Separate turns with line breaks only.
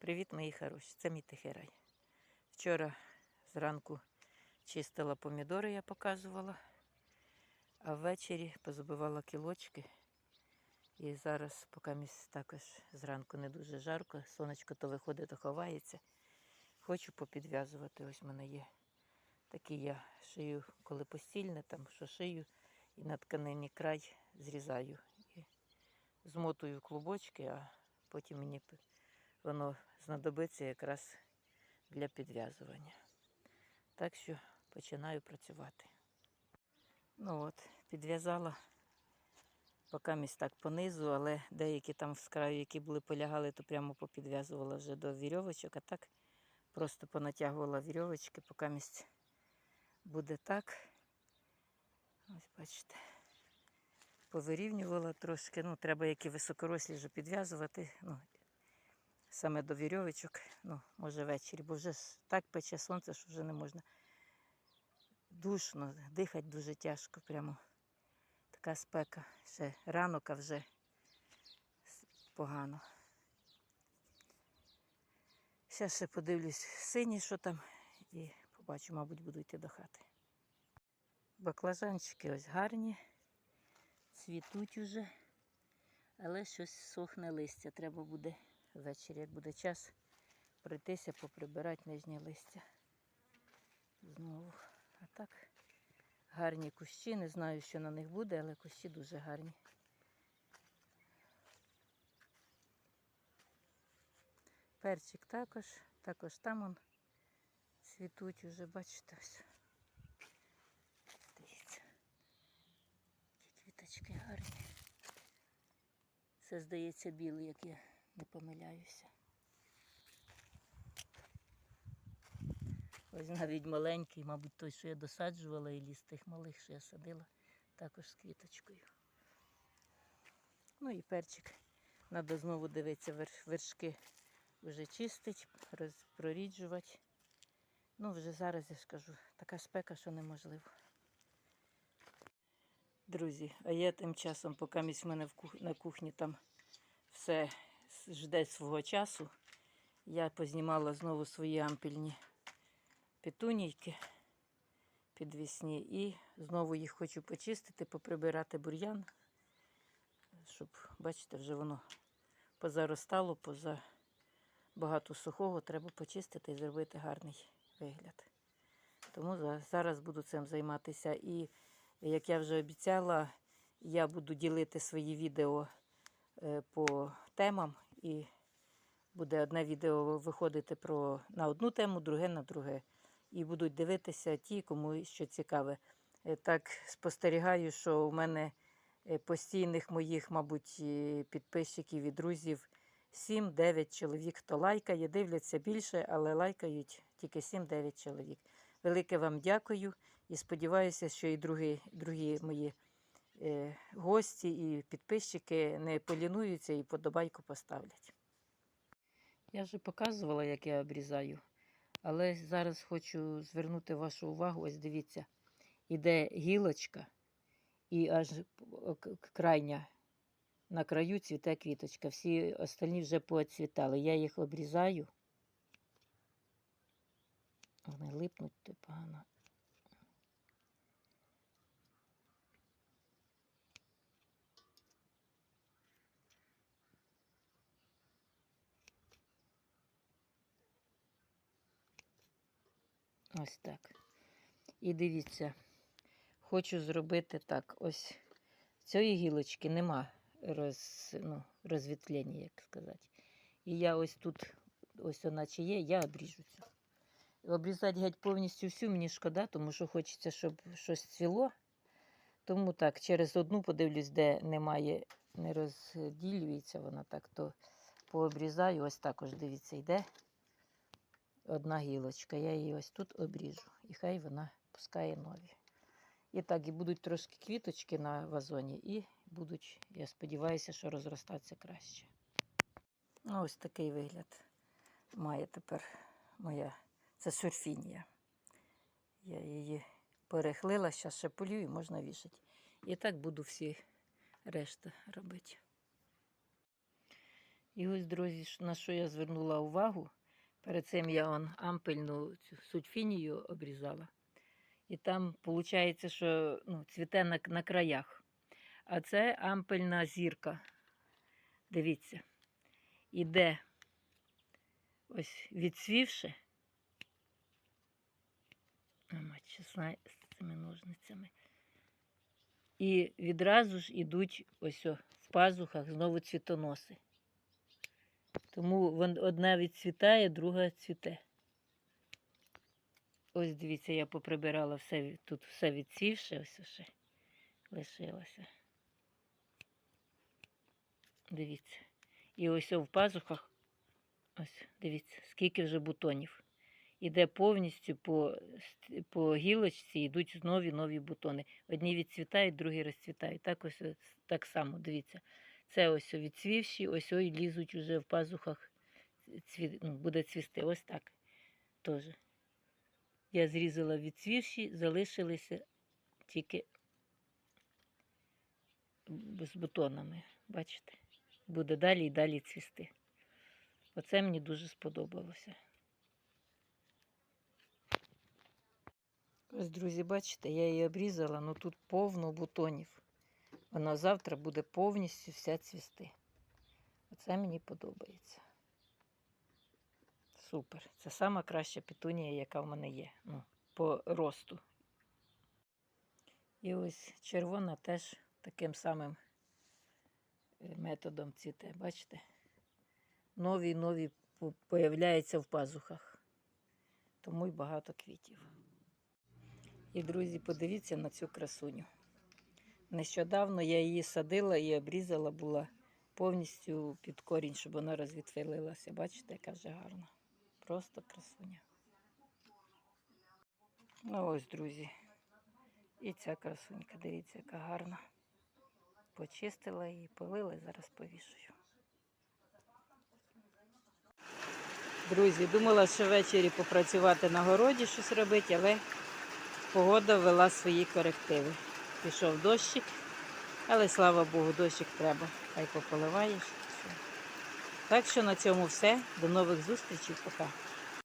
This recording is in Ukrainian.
Привіт, мої хороші. Це мій тихий рай. Вчора зранку чистила помідори, я показувала, а ввечері позабивала кілочки. І зараз, поки місь також зранку не дуже жарко, сонечко то виходить, то ховається. Хочу попідв'язувати. Ось в мене є такі я шию, коли постільне, там що шию, і на тканині край зрізаю. І змотую клубочки, а потім мені воно знадобиться якраз для підв'язування. Так що починаю працювати. Ну от, підв'язала поки місць так понизу, але деякі там з які були полягали, то прямо попідв'язувала вже до вірьовочок, а так просто понатягувала вірьовочки, поки місць буде так. Ось бачите. Повирівнювала трошки. Ну, треба які високорослі вже підв'язувати. Ну, саме до вірьовочок, ну, може ввечері, бо вже ж так пече сонце, що вже не можна. Душно, дихати дуже тяжко, прямо така спека. Ще ранок, а вже погано. Зараз ще подивлюсь сині, що там, і побачу, мабуть, буду йти до хати. Баклажанчики ось гарні, цвітуть уже, але щось сохне листя. Треба буде ввечері, як буде час, пройтися, поприбирати нижнє листя. Знову. А так, гарні кущі. Не знаю, що на них буде, але кущі дуже гарні. Перчик також, також там он цвітуть уже, бачите ось. Дивіться. Які квіточки гарні. Це здається білий, як я не помиляюся. Ось навіть маленький, мабуть, той, що я досаджувала, і ліс тих малих, що я садила, також з квіточкою. Ну і перчик. Треба знову дивитися, верш- вершки вже чистить, роз- проріджувати. Ну, вже зараз я ж кажу, така спека, що неможливо. Друзі, а я тим часом, поки місь в мене в кух- на кухні там все жде свого часу, я познімала знову свої ампільні петунійки підвісні і знову їх хочу почистити, поприбирати бур'ян, щоб, бачите, вже воно позаростало, поза багато сухого, треба почистити і зробити гарний вигляд. Тому зараз буду цим займатися. І як я вже обіцяла, я буду ділити свої відео е, по темам і буде одне відео виходити про, на одну тему, друге на друге. І будуть дивитися ті, кому що цікаве. Е, Так спостерігаю, що у мене е, постійних моїх, мабуть, підписчиків і друзів 7-9 чоловік, хто лайкає, дивляться більше, але лайкають тільки 7-9 чоловік. Велике вам дякую і сподіваюся, що і другі, другі мої гості і підписчики не полінуються і подобайку поставлять. Я вже показувала, як я обрізаю, але зараз хочу звернути вашу увагу. Ось дивіться, іде гілочка, і аж крайня на краю цвіте квіточка. Всі остальні вже поцвітали. Я їх обрізаю. Вони липнуть погано. Ось так. І дивіться, хочу зробити так. Ось цієї гілочки нема роз, ну, розвітлення, як сказати. І я ось тут, ось вона чи є, я обріжу цю. Обрізати геть повністю всю мені шкода, тому що хочеться, щоб щось цвіло. Тому так, через одну подивлюсь, де немає, не розділюється вона так, то пообрізаю. Ось також, дивіться, йде одна гілочка. Я її ось тут обріжу. І хай вона пускає нові. І так, і будуть трошки квіточки на вазоні, і будуть, я сподіваюся, що розростатися краще. Ну, ось такий вигляд має тепер моя це сурфінія. Я її перехлила, зараз ще полю і можна вішати. І так буду всі решта робити. І ось, друзі, на що я звернула увагу. Перед цим я он ампельну цю сульфінію обрізала. І там виходить, що ну, цвіте на, на краях. А це ампельна зірка. Дивіться. Іде ось відсвівши. Чесна з цими ножницями. І відразу ж ідуть ось о, в пазухах знову цвітоноси. Тому одна відцвітає, друга цвіте. Ось дивіться, я поприбирала все, тут все відцвівше, ось ще лишилося. Дивіться. І ось в пазухах, ось дивіться, скільки вже бутонів. Іде повністю по, по гілочці, йдуть нові нові бутони. Одні відцвітають, другі розцвітають. Так ось так само, дивіться. Це ось відцвівші, ось ой лізуть уже в пазухах, цві, ну, буде цвісти. Ось так. Теж. Я зрізала відцвівші, залишилися тільки з бутонами. Бачите? Буде далі і далі цвісти. Оце мені дуже сподобалося. Ось, друзі, бачите, я її обрізала, але тут повно бутонів. Вона завтра буде повністю вся цвісти. Оце мені подобається. Супер. Це сама краща петунія, яка в мене є. Ну, по росту. І ось червона теж таким самим е, методом цвіте. Бачите? Нові нові по- появляються в пазухах. Тому й багато квітів. І, друзі, подивіться на цю красуню. Нещодавно я її садила і обрізала була повністю під корінь, щоб вона розвітвилилася. Бачите, яка вже гарна. Просто красуня. Ну ось, друзі. І ця красунька, дивіться, яка гарна. Почистила її, полила зараз повішую. Друзі, думала, що ввечері попрацювати на городі, щось робити, але погода ввела свої корективи. Пішов дощик, але слава Богу, дощик треба. Хай пополиваєш. Так що на цьому все. До нових зустрічей. Пока.